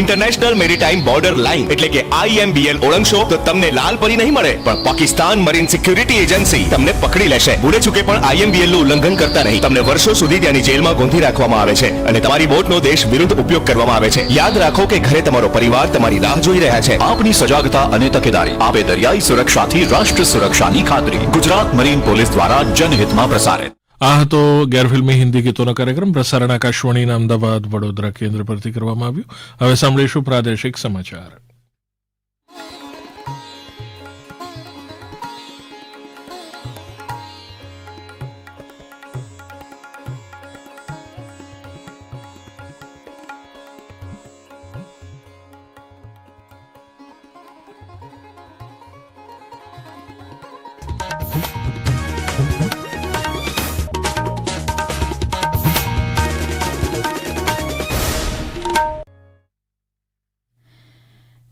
International maritime border line એટલે કે આઈએમબીએલ ઓળંગશો, તો તમને લાલ પરી નહીં મળે, પણ પાકિસ્તાન મરીન સિક્યુરિટી એજન્સી તમને પકડી લેશે. ભૂલે ચૂકે પણ આઈએમબીએલનું ઉલ્લંઘન કરતા નહીં. તમને વર્ષો સુધી ત્યાંની જેલમાં ગોંધી રાખવામાં આવે છે અને તમારી બોટનો દેશ વિરુદ્ધ ઉપયોગ કરવામાં આવે છે. યાદ રાખો કે ઘરે તમારો પરિવાર તમારી રાહ જોઈ રહ્યા છે. આપની સજાગતા અને તકેદારી, આપે દરિયાઈ સુરક્ષાથી રાષ્ટ્ર સુરક્ષાની ખાતરી. ગુજરાત મરીન પોલીસ દ્વારા જનહિતમાં પ્રસારિત. આ હતો ગેરફિલ્મી હિન્દી ગીતોનો કાર્યક્રમ પ્રસારણ આકાશવાણીના અમદાવાદ વડોદરા કેન્દ્ર પરથી કરવામાં આવ્યું. હવે સાંભળીશું પ્રાદેશિક સમાચાર.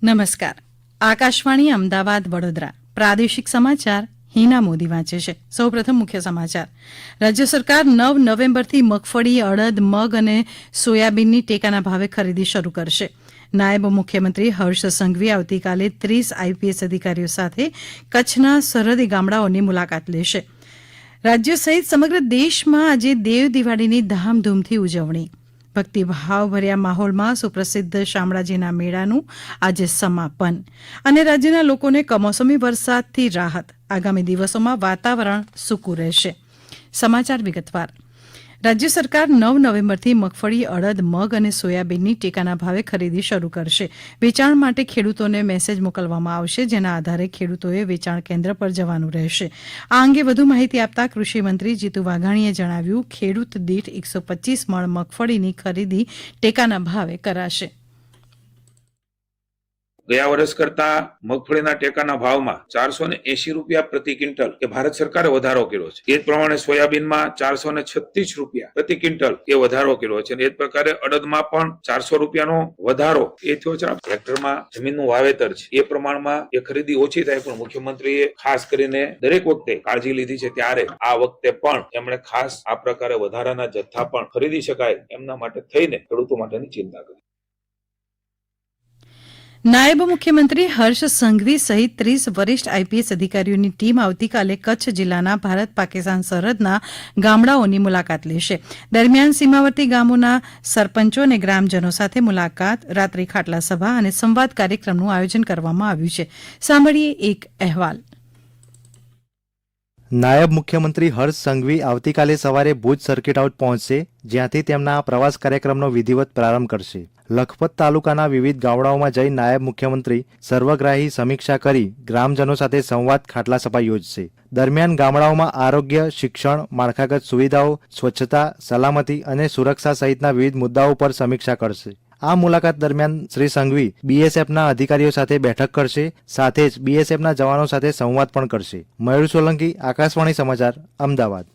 નમસ્કાર. આકાશવાણી અમદાવાદ વડોદરા. પ્રાદેશિક સમાચાર હિના મોદી વાંચે છે. સૌપ્રથમ મુખ્ય સમાચાર. રાજ્ય સરકાર નવ નવેમ્બરથી મગફળી, અડદ, મગ અને સોયાબીનની ટેકાના ભાવે ખરીદી શરૂ કરશે. નાયબ મુખ્યમંત્રી હર્ષ સંઘવી આવતીકાલે ત્રીસ આઈપીએસ અધિકારીઓ સાથે કચ્છના સરહદી ગામડાઓની મુલાકાત લેશે. રાજ્ય સહિત સમગ્ર દેશમાં આજે દેવ દિવાળીની ધામધૂમથી ઉજવણી. ભક્તિભાવભર્યા માહોલમાં સુપ્રસિદ્ધ શામળાજીના મેળાનું આજે સમાપન. અને રાજ્યના લોકોને કમોસમી વરસાદથી રાહત. આગામી દિવસોમાં વાતાવરણ સૂકું રહેશે. સમાચાર વિગતવાર. રાજ્ય સરકાર નવ નવેમ્બરથી મગફળી, અડદ, મગ અને સોયાબીનની ટેકાના ભાવે ખરીદી શરૂ કરશે. વેચાણ માટે ખેડૂતોને મેસેજ મોકલવામાં આવશે, જેના આધારે ખેડૂતોએ વેચાણ કેન્દ્ર પર જવાનું રહેશે. આ અંગે વધુ માહિતી આપતા કૃષિમંત્રી જીતુ વાઘાણીએ જણાવ્યું, ખેડૂત દીઠ એકસો મણ મગફળીની ખરીદી ટેકાના ભાવે કરાશે. ગયા વર્ષ કરતા મગફળીના ટેકાના ભાવમાં ચારસો ને એસી રૂપિયા પ્રતિ ક્વિન્ટલ એ ભારત સરકારે વધારો કર્યો છે. એ જ પ્રમાણે સોયાબીનમાં ચારસો ને છત્રીસ રૂપિયા પ્રતિ ક્વિન્ટલ એ વધારો કર્યો છે એ જ પ્રકારે અડદમાં પણ ચારસો રૂપિયાનો વધારો એ થયો છે. હેક્ટરમાં જમીનનું વાવેતર છે. એ પ્રમાણમાં એ ખરીદી ઓછી થાય પણ મુખ્યમંત્રીએ ખાસ કરીને દરેક વખતે કાળજી લીધી છે ત્યારે આ વખતે પણ એમણે ખાસ આ પ્રકારે વધારાના જથ્થા પણ ખરીદી શકાય એમના માટે થઈને ખેડૂતો માટેની ચિંતા કરી. નાયબ મુખ્યમંત્રી હર્ષ સંઘવી સહિત ત્રીસ વરિષ્ઠ આઈપીએસ અધિકારીઓની ટીમ આવતીકાલે કચ્છ જિલ્લાના ભારત પાકિસ્તાન સરહદના ગામડાઓની મુલાકાત લેશે. દરમિયાન સીમાવર્તી ગામોના સરપંચો અને ગ્રામજનો સાથે મુલાકાત, રાત્રિ ખાટલા સભા અને સંવાદ કાર્યક્રમનું આયોજન કરવામાં આવ્યું છે. સાંભળીએ એક અહેવાલ. નાયબ મુખ્યમંત્રી હર્ષ સંઘવી આવતીકાલે સવારે ભુજ સર્કિટ હાઉસ પહોંચશે, જ્યાંથી તેમના પ્રવાસ કાર્યક્રમનો વિધિવત પ્રારંભ કરશે. લખપત તાલુકાના વિવિધ ગામડાઓમાં જઈ નાયબ મુખ્યમંત્રી સર્વગ્રાહી સમીક્ષા કરી ગ્રામજનો સાથે સંવાદ ખાટલા સભા યોજશે. દરમિયાન ગામડાઓમાં આરોગ્ય, શિક્ષણ, માળખાગત સુવિધાઓ, સ્વચ્છતા, સલામતી અને સુરક્ષા સહિતના વિવિધ મુદ્દાઓ પર સમીક્ષા કરશે. આ મુલાકાત દરમિયાન શ્રી સંઘવી બીએસએફના અધિકારીઓ સાથે બેઠક કરશે, સાથે જ બીએસએફના જવાનો સાથે સંવાદ પણ કરશે. મયુર સોલંકી, આકાશવાણી સમાચાર, અમદાવાદ.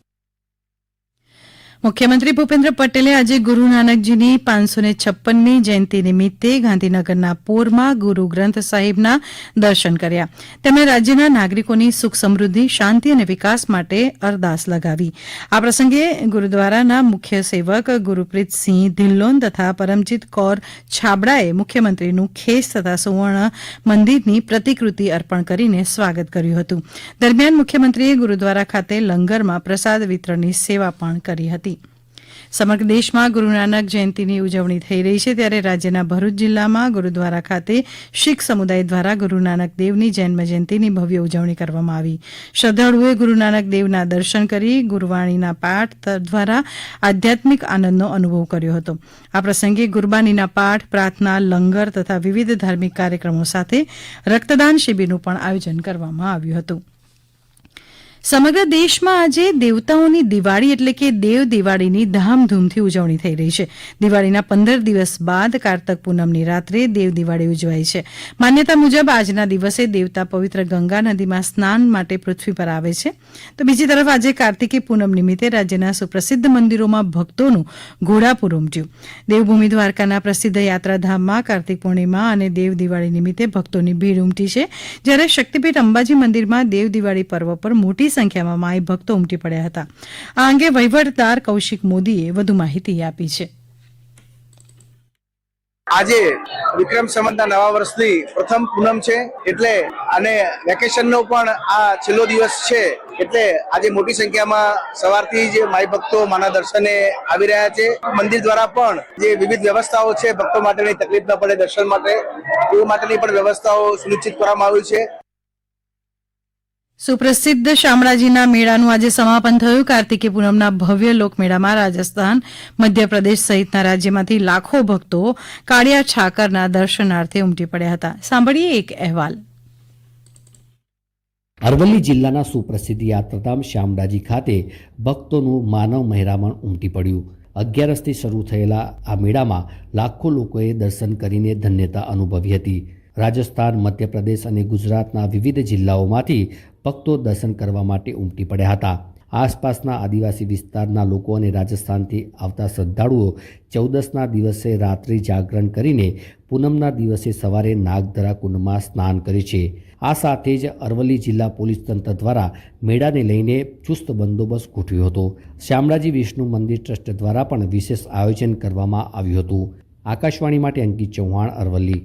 મુખ્યમંત્રી ભૂપેન્દ્ર પટેલે આજે ગુરૂ નાનકજીની પાંચસો ને છપ્પનમી જયંતિ નિમિત્તે ગાંધીનગરના પોરમાં ગુરૂ ગ્રંથ સાહિબના દર્શન કર્યા. તેમણે રાજ્યના નાગરિકોની સુખ સમૃદ્ધિ, શાંતિ અને વિકાસ માટે અરદાસ લગાવી. આ પ્રસંગે ગુરુદ્વારાના મુખ્ય સેવક ગુરૂપ્રીતસિંહ ધિલ્લોન તથા પરમજીત કૌર છાબડાએ મુખ્યમંત્રીનું ખેસ તથા સુવર્ણ મંદિરની પ્રતિકૃતિ અર્પણ કરીને સ્વાગત કર્યું હતું. દરમિયાન મુખ્યમંત્રીએ ગુરુદ્વારા ખાતે લંગરમાં પ્રસાદ વિતરણની સેવા પણ કરી હતી. સમગ્ર દેશમાં ગુરૂનાનક જયંતિની ઉજવણી થઈ રહી છે ત્યારે રાજ્યના ભરૂચ જિલ્લામાં ગુરુદ્વારા ખાતે શીખ સમુદાય દ્વારા ગુરૂનાનક દેવની જન્મજયંતિની ભવ્ય ઉજવણી કરવામાં આવી. શ્રદ્ધાળુઓએ ગુરૂનાનક દેવના દર્શન કરી ગુરૂવાણીના પાઠ દ્વારા આધ્યાત્મિક આનંદનો અનુભવ કર્યો હતો. આ પ્રસંગે ગુરબાનીના પાઠ, પ્રાર્થના, લંગર તથા વિવિધ ધાર્મિક કાર્યક્રમો સાથે રક્તદાન શિબિરનું પણ આયોજન કરવામાં આવ્યું હતું. સમગ્ર દેશમાં આજે દેવતાઓની દિવાળી એટલે કે દેવ દિવાળીની ધામધૂમથી ઉજવણી થઈ રહી છે. દિવાળીના પંદર દિવસ બાદ કારતક પૂનમની રાત્રે દેવ દિવાળી ઉજવાય છે. માન્યતા મુજબ આજના દિવસે દેવતા પવિત્ર ગંગા નદીમાં સ્નાન માટે પૃથ્વી પર આવે છે. તો બીજી તરફ આજે કાર્તિકી પૂનમ નિમિત્તે રાજ્યના સુપ્રસિદ્ધ મંદિરોમાં ભક્તોનું ઘોડાપુર ઉમટ્યું. દેવભૂમિ દ્વારકાના પ્રસિદ્ધ યાત્રાધામમાં કાર્તિક પૂર્ણિમા અને દેવ દિવાળી નિમિત્તે ભક્તોની ભીડ ઉમટી છે. જ્યારે શક્તિપીઠ અંબાજી મંદિરમાં દેવ દિવાળી પર્વ પર મોટી સંખ્યામાં માઈ ભક્તો ઉમટી પડ્યા હતા. આ અંગે વહીવટદાર કૌશિક મોદીએ વધુ માહિતી આપી છે. આજે વિક્રમ સંવતના નવા વર્ષની પ્રથમ પૂનમ છે, એટલે અને વેકેશનનો પણ આ છેલ્લો દિવસ છે, એટલે આજે મોટી સંખ્યામાં સવારથી જ માઈ ભક્તો માના દર્શને આવી રહ્યા છે. મંદિર દ્વારા પણ જે વિવિધ વ્યવસ્થાઓ છે, ભક્તો માટેની તકલીફ ન પડે દર્શન માટે એ માટેની પણ વ્યવસ્થાઓ સુનિશ્ચિત કરવામાં આવી છે. સુપ્રસિદ્ધ શામળાજીના મેળાનું આજે સમાપન થયું. કાર્તિકી પૂનમના ભવ્ય લોકમેળામાં રાજસ્થાન, મધ્યપ્રદેશ સહિતના રાજ્યમાંથી લાખો ભક્તો કાળિયા ઠાકરના દર્શનાર્થે ઉમટી પડ્યા હતા. સાંભળીએ એક અહેવાલ. અરવલ્લી જિલ્લાના સુપ્રસિદ્ધ યાત્રાધામ શામળાજી ખાતે ભક્તોનું માનવ મહેરામણ ઉમટી પડ્યું. અગિયારસથી શરૂ થયેલા આ મેળામાં લાખો લોકોએ દર્શન કરીને ધન્યતા અનુભવી હતી. રાજસ્થાન, મધ્યપ્રદેશ અને ગુજરાતના વિવિધ જિલ્લાઓમાંથી ભક્તો દર્શન કરવા માટે ઉમટી પડ્યા હતા. આસપાસના આદિવાસી વિસ્તારના લોકો અને રાજસ્થાનથી આવતા શ્રદ્ધાળુઓ ચૌદસના દિવસે રાત્રિ જાગરણ કરીને પૂનમના દિવસે સવારે નાગધરા કુંડમાં સ્નાન કરે છે. આ સાથે જ અરવલ્લી જિલ્લા પોલીસ તંત્ર દ્વારા મેળાને લઈને ચુસ્ત બંદોબસ્ત ગોઠવ્યો હતો. શામળાજી વિષ્ણુ મંદિર ટ્રસ્ટ દ્વારા પણ વિશેષ આયોજન કરવામાં આવ્યું હતું. આકાશવાણી માટે અંકિત ચૌહાણ, અરવલ્લી.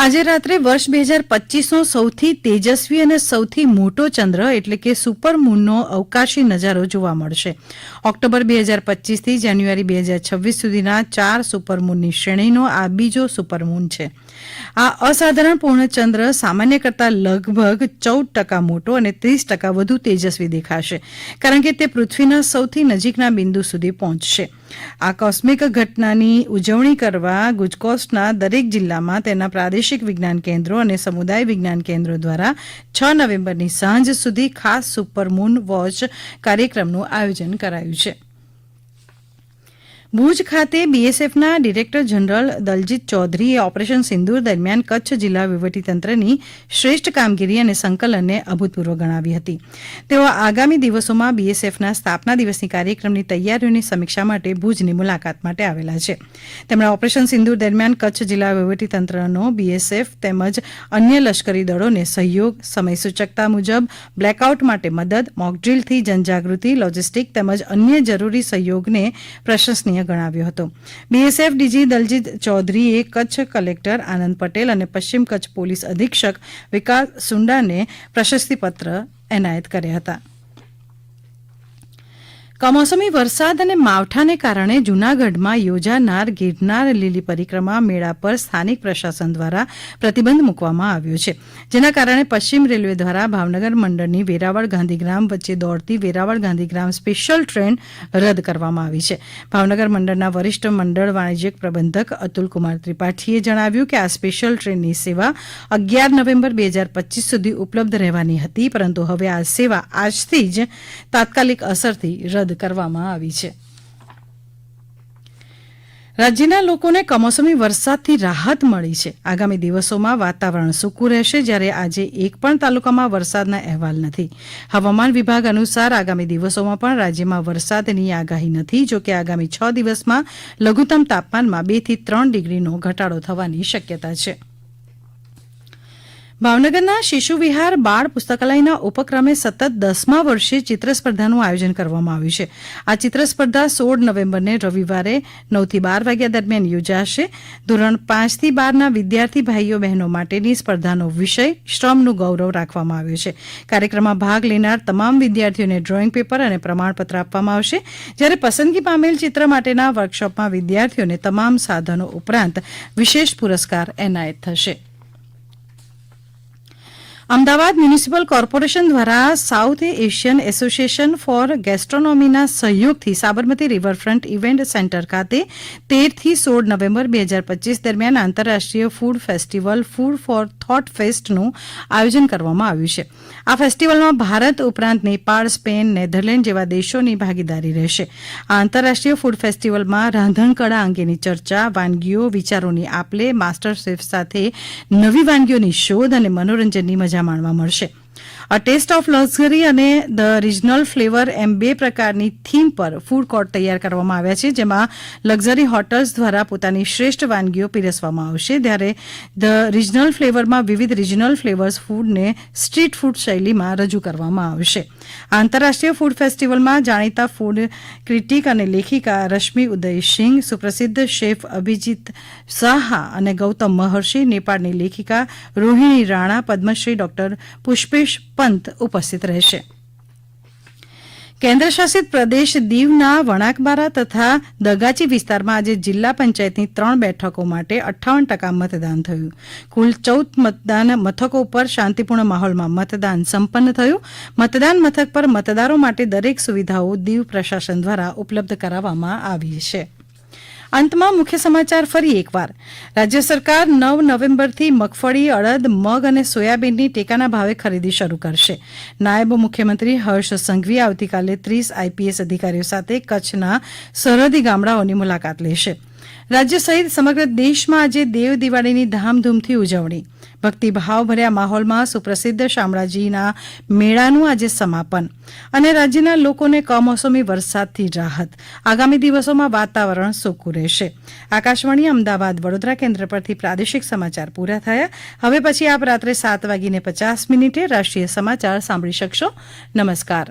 આજે રાત્રે વર્ષ બે હજાર પચીસનો સૌથી તેજસ્વી અને સૌથી મોટો ચંદ્ર, એટલે કે સુપરમૂનનો અવકાશી નજારો જોવા મળશે. ઓક્ટોબર બે હજાર પચીસથી જાન્યુઆરી બે હજાર છવ્વીસ સુધીના ચાર સુપરમૂનની શ્રેણીનો આ બીજો સુપરમૂન છે. આ અસાધારણ પૂર્ણચંદ્ર સામાન્ય કરતાં લગભગ ચૌદ ટકા મોટો અને ત્રીસ ટકા વધુ તેજસ્વી દેખાશે, કારણ કે તે પૃથ્વીના સૌથી નજીકના બિંદુ સુધી પહોંચશે. આ કોસ્મિક ઘટનાની ઉજવણી કરવા ગુજકોસ્ટના દરેક જિલ્લામાં તેના પ્રાદેશિક વિજ્ઞાન કેન્દ્રો અને સમુદાય વિજ્ઞાન કેન્દ્રો દ્વારા છ નવેમ્બરની સાંજ સુધી ખાસ સુપરમૂન વોચ કાર્યક્રમનું આયોજન કરાયું છે. ભુજ ખાતે બીએસએફના ડિરેક્ટર જનરલ દલજીત ચૌધરીએ ઓપરેશન સિંદૂર દરમિયાન કચ્છ જિલ્લા વહીવટીતંત્રની શ્રેષ્ઠ કામગીરી અને સંકલનને અભૂતપૂર્વ ગણાવી હતી. તેઓ આગામી દિવસોમાં બીએસએફના સ્થાપના દિવસની કાર્યક્રમની તૈયારીઓની સમીક્ષા માટે ભુજની મુલાકાત માટે આવેલા છે. તેમણે ઓપરેશન સિંદૂર દરમિયાન કચ્છ જિલ્લા વહીવટીતંત્રનો બીએસએફ તેમજ અન્ય લશ્કરી દળોને સહયોગ, સમયસૂચકતા મુજબ બ્લેકઆઉટ માટે મદદ, મોકડ્રીલથી જનજાગૃતિ, લોજિસ્ટિક તેમજ અન્ય જરૂરી સહયોગને પ્રશંસનીય ગણાવ્યો હતો. બીએસએફ ડીજી દલજીત ચૌધરીએ કચ્છ કલેક્ટર આનંદ પટેલ અને પશ્ચિમ કચ્છ પોલીસ અધિક્ષક વિકાસ સુંડાને પ્રશસ્તિપત્ર એનાયત કર્યા હતા. કમોસમી વરસાદ અને માવઠાને કારણે જૂનાગઢમાં યોજાનાર, ગિરનાર લીલી પરિક્રમા મેળા પર સ્થાનિક પ્રશાસન દ્વારા પ્રતિબંધ મૂકવામાં આવ્યો છે. જેના કારણે પશ્ચિમ રેલવે દ્વારા ભાવનગર મંડળની વેરાવળ ગાંધીગ્રામ વચ્ચે દોડતી વેરાવળ ગાંધીગ્રામ સ્પેશિયલ ટ્રેન રદ કરવામાં આવી છે. ભાવનગર મંડળના વરિષ્ઠ મંડળ વાણિજ્યક પ્રબંધક અતુલકુમાર ત્રિપાઠીએ જણાવ્યું કે આ સ્પેશિયલ ટ્રેનની સેવા અગિયાર નવેમ્બર બે હજાર પચીસ સુધી ઉપલબ્ધ રહેવાની હતી, પરંતુ હવે આ સેવા આજથી જ તાત્કાલિક અસરથી રદ કરવામાં આવી છે. રાજ્યના લોકોને કમોસમી વરસાદથી રાહત મળી છે. આગામી દિવસોમાં વાતાવરણ સૂકું રહેશે જ્યારે આજે એક પણ તાલુકામાં વરસાદના અહેવાલ નથી. હવામાન વિભાગ અનુસાર આગામી દિવસોમાં પણ રાજ્યમાં વરસાદની આગાહી નથી જોકે આગામી છ દિવસમાં લઘુત્તમ તાપમાનમાં બેથી ત્રણ ડિગ્રીનો ઘટાડો થવાની શક્યતા છે. ભાવનગરના શિશુવિહાર બાળ પુસ્તકાલયના ઉપક્રમે સતત દસમા વર્ષે ચિત્ર સ્પર્ધાનું આયોજન કરવામાં આવ્યું છે. આ ચિત્ર સ્પર્ધા સોળ નવેમ્બરને રવિવારે નવથી બાર વાગ્યા દરમિયાન યોજાશે. ધોરણ પાંચથી બારના વિદ્યાર્થી ભાઈઓ બહેનો માટેની સ્પર્ધાનો વિષય શ્રમનું ગૌરવ રાખવામાં આવ્યો છે. કાર્યક્રમમાં ભાગ લેનાર તમામ વિદ્યાર્થીઓને ડ્રોઈંગ પેપર અને પ્રમાણપત્ર આપવામાં આવશે. જ્યારે પસંદગી પામેલ ચિત્ર માટેના વર્કશોપમાં વિદ્યાર્થીઓને તમામ સાધનો ઉપરાંત વિશેષ પુરસ્કાર એનાયત થશે. અમદાવાદ મ્યુનિસિપલ કોર્પોરેશન દ્વારા સાઉથ એશિયન એસોસિએશન ફોર ગેસ્ટ્રોનોમીના સહયોગથી સાબરમતી રિવરફ્રન્ટ ઇવેન્ટ સેન્ટર ખાતે તેરથી સોળ નવેમ્બર બે હજાર પચીસ દરમિયાન આંતરરાષ્ટ્રીય food festival food for thought ફેસ્ટનું આયોજન કરવામાં આવ્યું છે. આ ફેસ્ટિવલમાં ભારત ઉપરાંત નેપાળ, સ્પેન, નેધરલેન્ડ જેવા દેશોની ભાગીદારી રહેશે. આ આંતરરાષ્ટ્રીય ફૂડ ફેસ્ટિવલમાં રાંધણકળા અંગેની ચર્ચા, વાનગીઓ, વિચારોની આપલે માસ્ટર શેફ સાથે નવી વાનગીઓની શોધ અને મનોરંજનની મજા માણવા મળશે. અ ટેસ્ટ ઓફ લક્ઝરી અને ધ રિજનલ ફ્લેવર એમ બે પ્રકારની થીમ પર ફૂડ કોર્ટ તૈયાર કરવામાં આવ્યા છે, જેમાં લક્ઝરી હોટલ્સ દ્વારા પોતાની શ્રેષ્ઠ વાનગીઓ પીરસવામાં આવશે. જ્યારે ધ રિજનલ ફ્લેવરમાં વિવિધ રિજનલ ફ્લેવર્સ ફૂડને સ્ટ્રીટ ફૂડ શૈલીમાં રજૂ કરવામાં આવશે. આંતરરાષ્ટ્રીય ફૂડ ફેસ્ટિવલમાં જાણીતા ફૂડ ક્રિટિક અને લેખિકા રશ્મિ ઉદય સિંહ સુપ્રસિદ્ધ શેફ અભિજીત સાહા અને ગૌતમ મહર્ષિ, નેપાળની લેખિકા રોહિણી રાણા, પદ્મશ્રી ડોક્ટર પુષ્પેશ પંત ઉપસ્થિત રહેશે. કેન્દ્રશાસિત પ્રદેશ દીવના વણાકબારા તથા દગાચી વિસ્તારમાં આજે જિલ્લા પંચાયતની ત્રણ બેઠકો માટે અઠ્ઠાવન ટકા મતદાન થયું. કુલ ચૌદ મતદાન મથકો પર શાંતિપૂર્ણ માહોલમાં મતદાન સંપન્ન થયું. મતદાન મથક પર મતદારો માટે દરેક સુવિધાઓ દીવ પ્રશાસન દ્વારા ઉપલબ્ધ કરાવવામાં આવી છે. અંતમાં મુખ્ય સમાચાર ફરી એકવાર. રાજ્ય સરકાર નવ નવેમ્બરથી મગફળી, અડદ, મગ અને સોયાબીનની ટેકાના ભાવે ખરીદી શરૂ કરશે. નાયબ મુખ્યમંત્રી હર્ષ સંઘવી આવતીકાલે ત્રીસ આઈપીએસ અધિકારીઓ સાથે કચ્છના સરહદી ગામડાઓની મુલાકાત લેશે. રાજ્ય સહિત સમગ્ર દેશમાં આજે દેવ દિવાળીની ધામધૂમથી ઉજવણી. ભક્તિભાવ ભર્યા માહોલમાં સુપ્રસિદ્ધ શામળાજીના મેળાનું આજે સમાપન અને રાજ્યના લોકોને કમોસમી વરસાદથી રાહત. આગામી દિવસોમાં વાતાવરણ સૂકું રહેશે. આકાશવાણી અમદાવાદ વડોદરા કેન્દ્ર પરથી પ્રાદેશિક સમાચાર પૂરા થયા. હવે પછી આપ રાત્રે સાત વાગીને પચાસ મિનિટે રાષ્ટ્રીય સમાચાર સાંભળી શકશો. નમસ્કાર.